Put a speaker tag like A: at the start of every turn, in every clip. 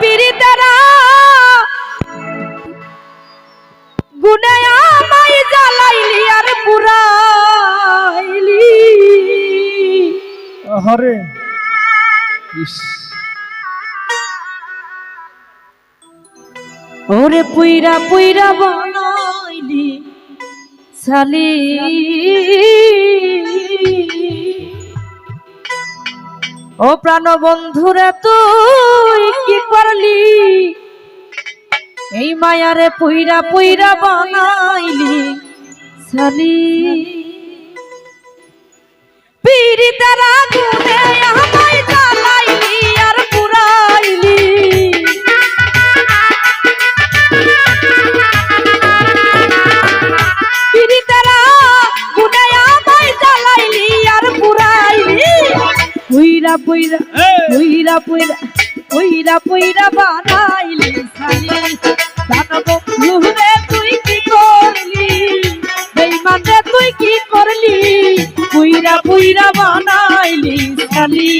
A: পীড়িতারা। গুনে আমায় জ্বালাইলি আর পুরাইলি।
B: হরে
A: ওরে পুইরা পুইরা বনাইলি সালি ও প্রাণ বন্ধুরে তুই কি করলি? এই মায়ারে পুইরা পুইরা বানাইলি সালি পীড়িতারা আগুনে পুইরা পুইরা পুইরা পুইরা পুইরা পুইরা বানাইলি সালি দানব বন্ধুরে তুই কি করলি? বেঈমান রে তুই কি করলি? পুইরা পুইরা বানাইলি সালি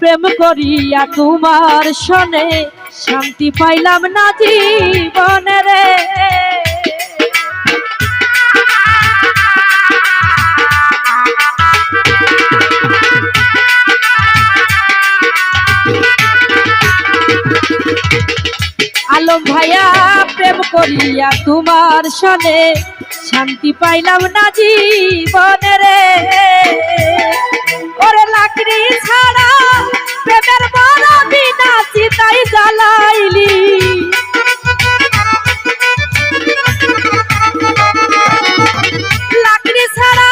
A: প্রেম করিয়া তোমার শনে, শান্তি পাইলাম না জীবনে রে। আলম ভাইয়া, প্রেম করিয়া তোমার শনে শান্তি পাইলাম না জীবনে রে। ওরে লাকড়ি ছাড়া প্রেমের বড় বিনা চিতাই জ্বালাইলি। লাকড়ি ছাড়া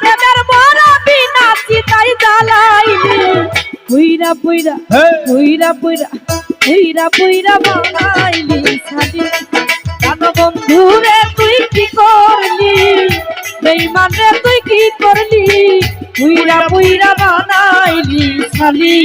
A: প্রেমের বড় বিনা চিতাই জ্বালাইলি। পুইরা পুইরা পুইরা পুইরা পুইরা পুইরা বানাইলি বেঈমান রে তুই কি করলি? পুইরা পুইরা বানাইলি সালি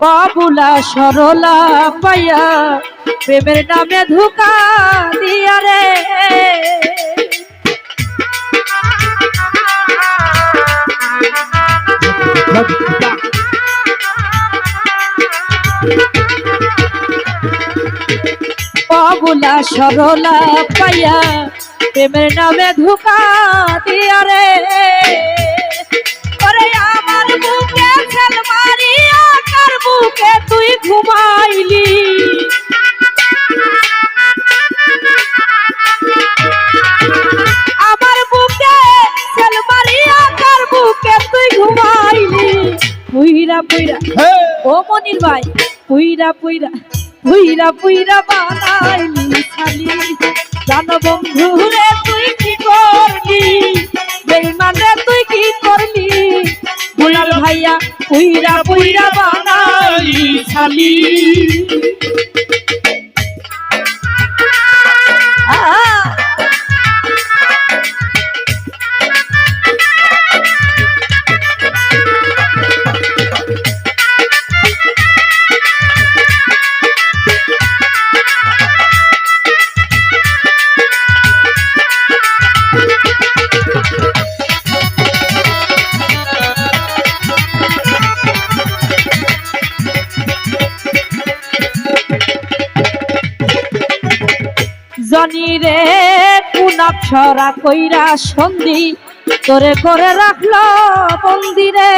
A: বাবুলা সরলা পাইয়া প্রেমের নামে ধোকা দিয়া রে। বাবুলা সরলা পাইয়া প্রেমের নামে ধোকা দিয়া রে। আমার বুকে ছেল মারিয়া কার বুকে তুই ঘুমাইলি। আমার বুকে ছেল মারিয়া কার বুকে তুই ঘুমাইলি। পুইরা পুইরা। ও মনির ভাই পুইরা পুইরা। পুইরা পুইরা বানাইলি খালি জানো বন্ধু রে তুই কি করলি? ভাইয়া পুইরা পুইরা বানাই খালি আপসরা কইরা সন্ধি, তোরে করে রাখল মন্দিরে।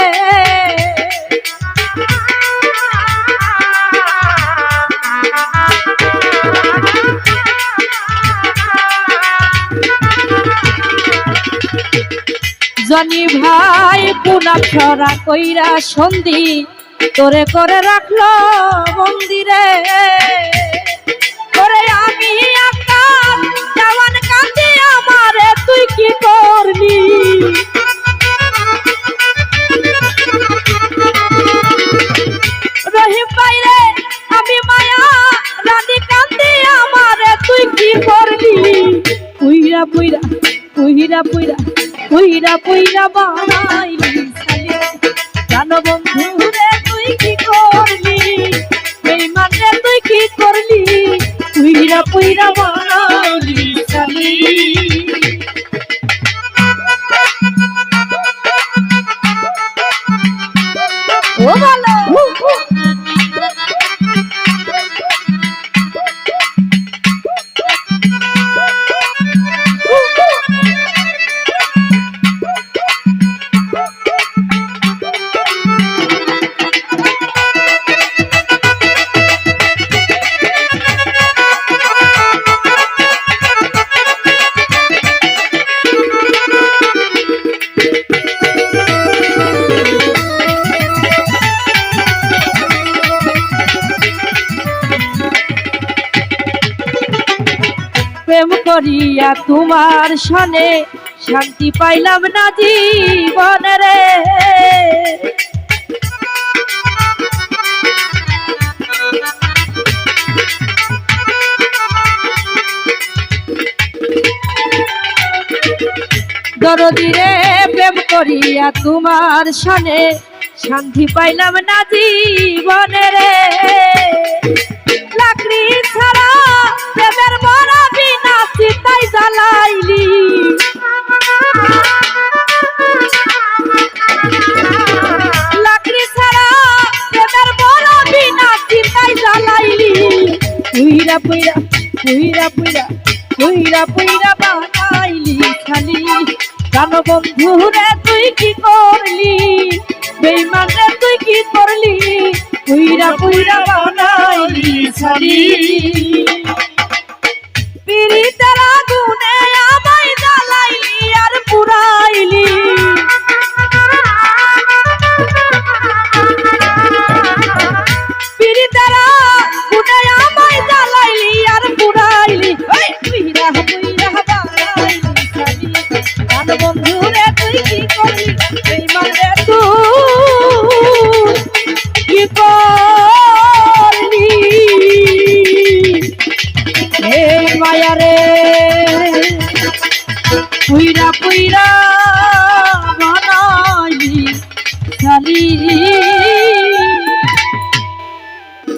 A: জনি ভাই পুনাক্ষরা কইরা সন্ধি, তোরে করে রাখল মন্দিরে। তুই কি করলি রহিম বাইরে আমি মায়া, রানী কান্দি আমারে, তুই কি করলি পুইরা পুইরা পুইরা পুইরা পুইরা পুইরা বানাইলি জানো বন্ধু রে, তুই কি করলি এই মানে তুই কি করলি পুইরা পুইরা বানাইলি করিয়া তোমার সনে শান্তি পাইলাম না জীবনে রে। দরদিরে প্রেম করিয়া তোমার সনে শান্তি পাইলাম না জীবনে রে। লাকড়ি ছাড়া প্রেমের মরা চিতাই জ্বালাইলি লাকড়ি ছাড়া প্রেমের মরা বিনা চিতাই জ্বালাইলি পুইরা পুইরা পুইরা পুইরা পুইরা পুইরা বানাইলি খালি। জানো বন্ধু রে, তুই কি করলি? বেইমান তুই কি করলি? পুইরা পুইরা বানাইলি ছাড়ি